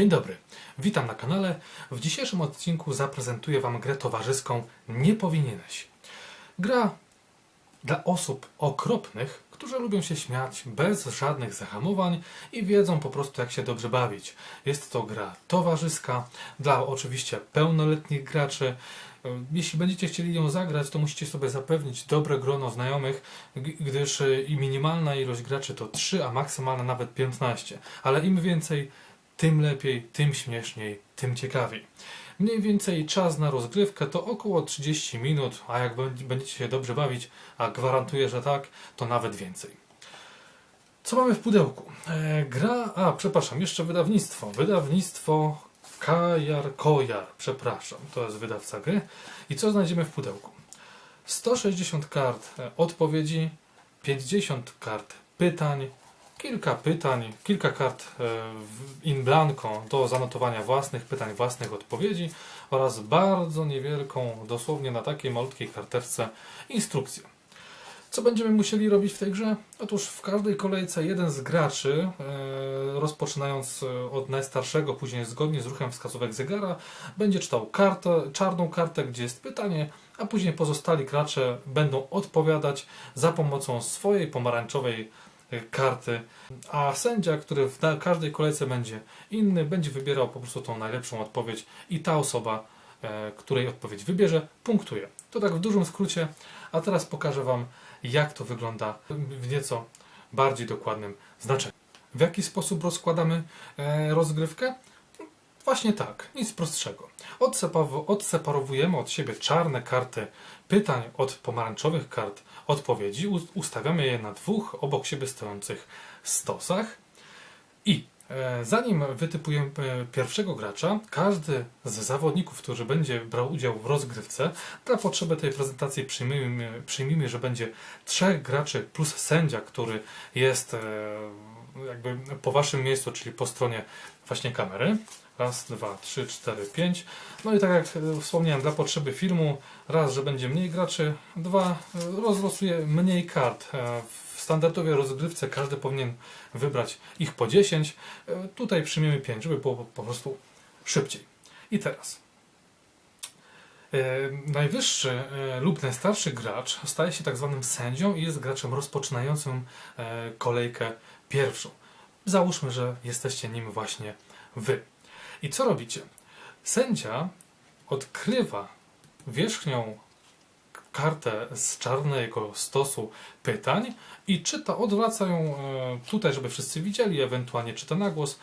Dzień dobry, witam na kanale. W dzisiejszym odcinku zaprezentuję Wam grę towarzyską Nie powinieneś. Gra dla osób okropnych, którzy lubią się śmiać bez żadnych zahamowań i wiedzą po prostu jak się dobrze bawić. Jest to gra towarzyska dla oczywiście pełnoletnich graczy. Jeśli będziecie chcieli ją zagrać, to musicie sobie zapewnić dobre grono znajomych, gdyż y, i minimalna ilość graczy to 3, a maksymalna nawet 15. Ale im więcej, tym lepiej, tym śmieszniej, tym ciekawiej. Mniej więcej czas na rozgrywkę to około 30 minut, a jak bę- będziecie się dobrze bawić, a gwarantuję, że tak, to nawet więcej. Co mamy w pudełku? E, gra, a przepraszam, jeszcze wydawnictwo. Wydawnictwo Kajar Kojar, przepraszam, to jest wydawca gry. I co znajdziemy w pudełku? 160 kart e, odpowiedzi, 50 kart pytań, kilka pytań, kilka kart e, in blanco do zanotowania własnych pytań, własnych odpowiedzi oraz bardzo niewielką, dosłownie na takiej malutkiej karteczce, instrukcję. Co będziemy musieli robić w tej grze? Otóż w każdej kolejce jeden z graczy, e, rozpoczynając e, od najstarszego, później zgodnie z ruchem wskazówek zegara, będzie czytał kartę, czarną kartę, gdzie jest pytanie, a później pozostali gracze będą odpowiadać za pomocą swojej pomarańczowej karty, a sędzia, który w każdej kolejce będzie inny, będzie wybierał po prostu tą najlepszą odpowiedź i ta osoba, e, której odpowiedź wybierze, punktuje. To tak w dużym skrócie, a teraz pokażę Wam, jak to wygląda w nieco bardziej dokładnym znaczeniu. W jaki sposób rozkładamy e, rozgrywkę? Właśnie tak, nic prostszego. Odsepa- odseparowujemy od siebie czarne karty pytań od pomarańczowych kart odpowiedzi, ustawiamy je na dwóch obok siebie stojących stosach i e, zanim wytypujemy e, pierwszego gracza, każdy z zawodników, który będzie brał udział w rozgrywce, dla potrzeby tej prezentacji przyjmijmy, przyjmijmy że będzie trzech graczy plus sędzia, który jest e, jakby po waszym miejscu, czyli po stronie właśnie kamery. Raz, dwa, trzy, cztery, pięć. No i tak jak e, wspomniałem, dla potrzeby filmu, raz, że będzie mniej graczy, dwa, e, rozlosuje mniej kart. E, W standardowej rozgrywce każdy powinien wybrać ich po 10. E, Tutaj przyjmiemy 5, żeby było po- prostu szybciej. I teraz. Najwyższy lub najstarszy gracz staje się tak zwanym sędzią i jest graczem rozpoczynającym kolejkę pierwszą. Załóżmy, że jesteście nim właśnie wy. I co robicie? Sędzia odkrywa wierzchnią kartę z czarnego stosu pytań i czyta, odwraca ją e, tutaj, żeby wszyscy widzieli, ewentualnie czyta na głos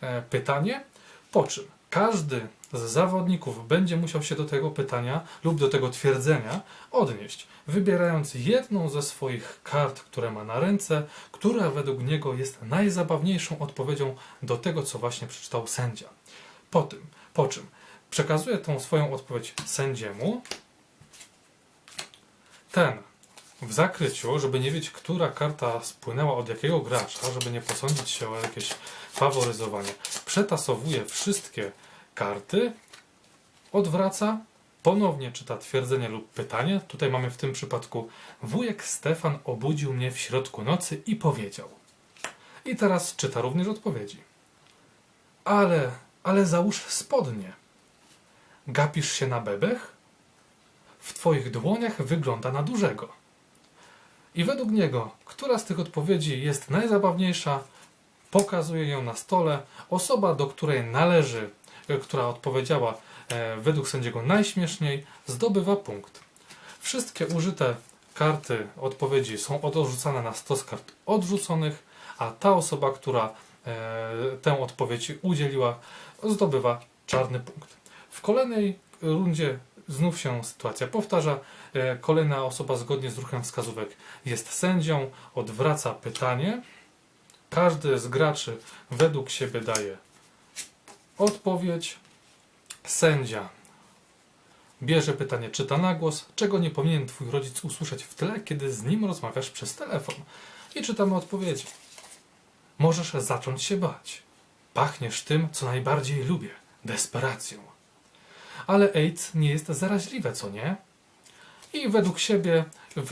e, pytanie, po czym każdy z zawodników będzie musiał się do tego pytania lub do tego twierdzenia odnieść, wybierając jedną ze swoich kart, które ma na ręce, która według niego jest najzabawniejszą odpowiedzią do tego, co właśnie przeczytał sędzia. Po tym, po czym przekazuje tą swoją odpowiedź sędziemu, ten w zakryciu, żeby nie wiedzieć, która karta spłynęła od jakiego gracza, żeby nie posądzić się o jakieś faworyzowanie, przetasowuje wszystkie karty, odwraca, ponownie czyta twierdzenie lub pytanie. Tutaj mamy w tym przypadku wujek Stefan obudził mnie w środku nocy i powiedział. I teraz czyta również odpowiedzi. Ale, ale załóż spodnie. Gapisz się na bebech? W twoich dłoniach wygląda na dużego. I według niego, która z tych odpowiedzi jest najzabawniejsza, pokazuje ją na stole. Osoba, do której należy, e, która odpowiedziała e, według sędziego najśmieszniej, zdobywa punkt. Wszystkie użyte karty odpowiedzi są odrzucane na stos kart odrzuconych, a ta osoba, która e, tę odpowiedź udzieliła, zdobywa czarny punkt. W kolejnej rundzie znów się sytuacja powtarza. E, Kolejna osoba zgodnie z ruchem wskazówek jest sędzią, odwraca pytanie. Każdy z graczy według siebie daje odpowiedź. Sędzia bierze pytanie, czyta na głos, czego nie powinien twój rodzic usłyszeć w tle, kiedy z nim rozmawiasz przez telefon. I czytamy odpowiedzi. Możesz zacząć się bać. Pachniesz tym, co najbardziej lubię desperacją. Ale AIDS nie jest zaraźliwe, co nie? i według siebie, y,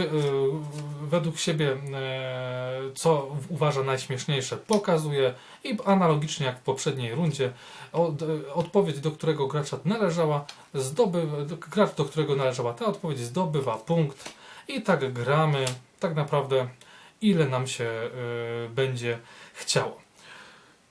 według siebie e, co uważa najśmieszniejsze pokazuje i analogicznie jak w poprzedniej rundzie od, odpowiedź do którego gracza należała zdobywa, gracz do którego należała ta odpowiedź zdobywa punkt i tak gramy tak naprawdę ile nam się y, będzie chciało.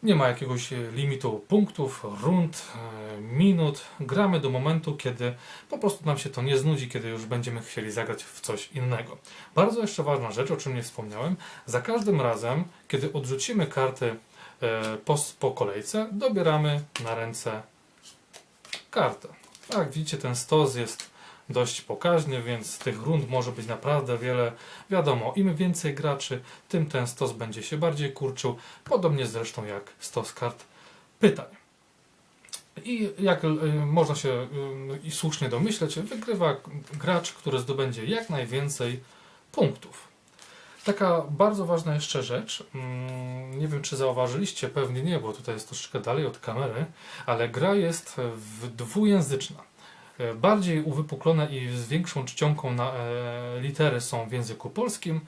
Nie ma jakiegoś e, limitu punktów, rund, e, minut. Gramy do momentu, kiedy po prostu nam się to nie znudzi, kiedy już będziemy chcieli zagrać w coś innego. Bardzo jeszcze ważna rzecz, o czym nie wspomniałem. Za każdym razem, kiedy odrzucimy karty e, po, kolejce, dobieramy na ręce kartę. Jak widzicie, ten stos jest dość pokaźny, więc tych rund może być naprawdę wiele. Wiadomo, im więcej graczy, tym ten stos będzie się bardziej kurczył. Podobnie zresztą jak stos kart pytań. I jak y, można się y, i słusznie domyśleć, wygrywa gracz, który zdobędzie jak najwięcej punktów. Taka bardzo ważna jeszcze rzecz, mm, nie wiem czy zauważyliście, pewnie nie, bo tutaj jest troszeczkę dalej od kamery, ale gra jest dwujęzyczna. E, Bardziej uwypuklone i z większą czcionką na e, litery są w języku polskim,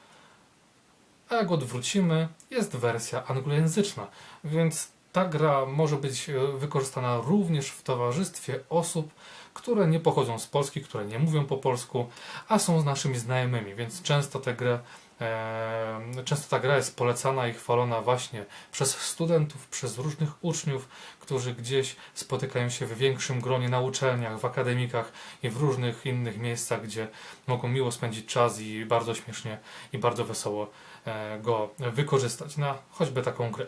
a jak odwrócimy, jest wersja anglojęzyczna, więc ta gra może być e, wykorzystana również w towarzystwie osób, które nie pochodzą z Polski, które nie mówią po polsku, a są z naszymi znajomymi, więc często tę grę e, Często ta gra jest polecana i chwalona właśnie przez studentów, przez różnych uczniów, którzy gdzieś spotykają się w większym gronie na uczelniach, w akademikach i w różnych innych miejscach, gdzie mogą miło spędzić czas i bardzo śmiesznie i bardzo wesoło e, go wykorzystać na choćby taką grę.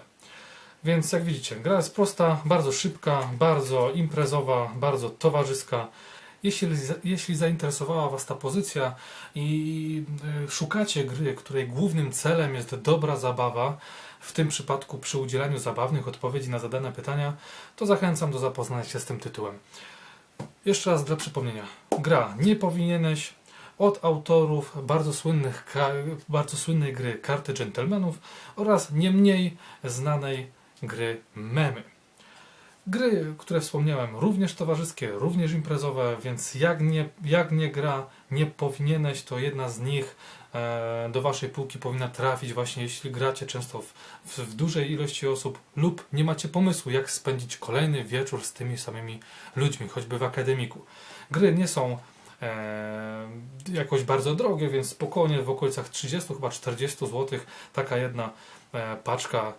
Więc jak widzicie, gra jest prosta, bardzo szybka, bardzo imprezowa, bardzo towarzyska. Jeśli, jeśli zainteresowała Was ta pozycja i y, szukacie gry, której głównym celem jest dobra zabawa, w tym przypadku przy udzielaniu zabawnych odpowiedzi na zadane pytania, to zachęcam do zapoznania się z tym tytułem. Jeszcze raz dla przypomnienia. Gra Nie powinieneś od autorów bardzo, słynnych, bardzo słynnej gry Karty Gentlemanów oraz nie mniej znanej gry Memy. Gry, które wspomniałem, również towarzyskie, również imprezowe, więc jak nie, jak nie gra, nie powinieneś, to jedna z nich e, do waszej półki powinna trafić właśnie jeśli gracie często w, w, w dużej ilości osób lub nie macie pomysłu, jak spędzić kolejny wieczór z tymi samymi ludźmi, choćby w akademiku. Gry nie są e, jakoś bardzo drogie, więc spokojnie w okolicach 30, chyba 40 zł taka jedna e, paczka,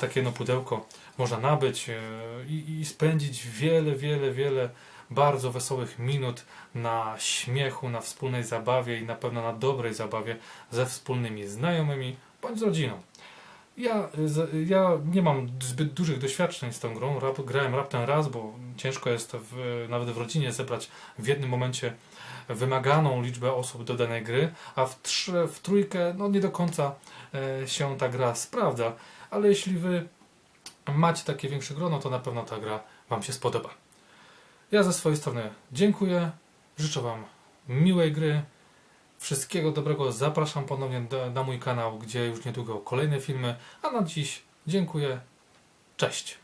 takie jedno pudełko można nabyć e, i, i spędzić wiele, wiele, wiele bardzo wesołych minut na śmiechu, na wspólnej zabawie i na pewno na dobrej zabawie ze wspólnymi znajomymi bądź z rodziną. Ja, z- ja nie mam zbyt dużych doświadczeń z tą grą. Rap, grałem raptem raz, bo ciężko jest w, nawet w rodzinie zebrać w jednym momencie wymaganą liczbę osób do danej gry, a w, w trójkę no nie do końca e, się ta gra sprawdza. Ale jeśli wy macie takie większe grono, to na pewno ta gra Wam się spodoba. Ja ze swojej strony dziękuję, życzę Wam miłej gry, wszystkiego dobrego. Zapraszam ponownie do, na mój kanał, gdzie już niedługo kolejne filmy. A na dziś dziękuję. Cześć.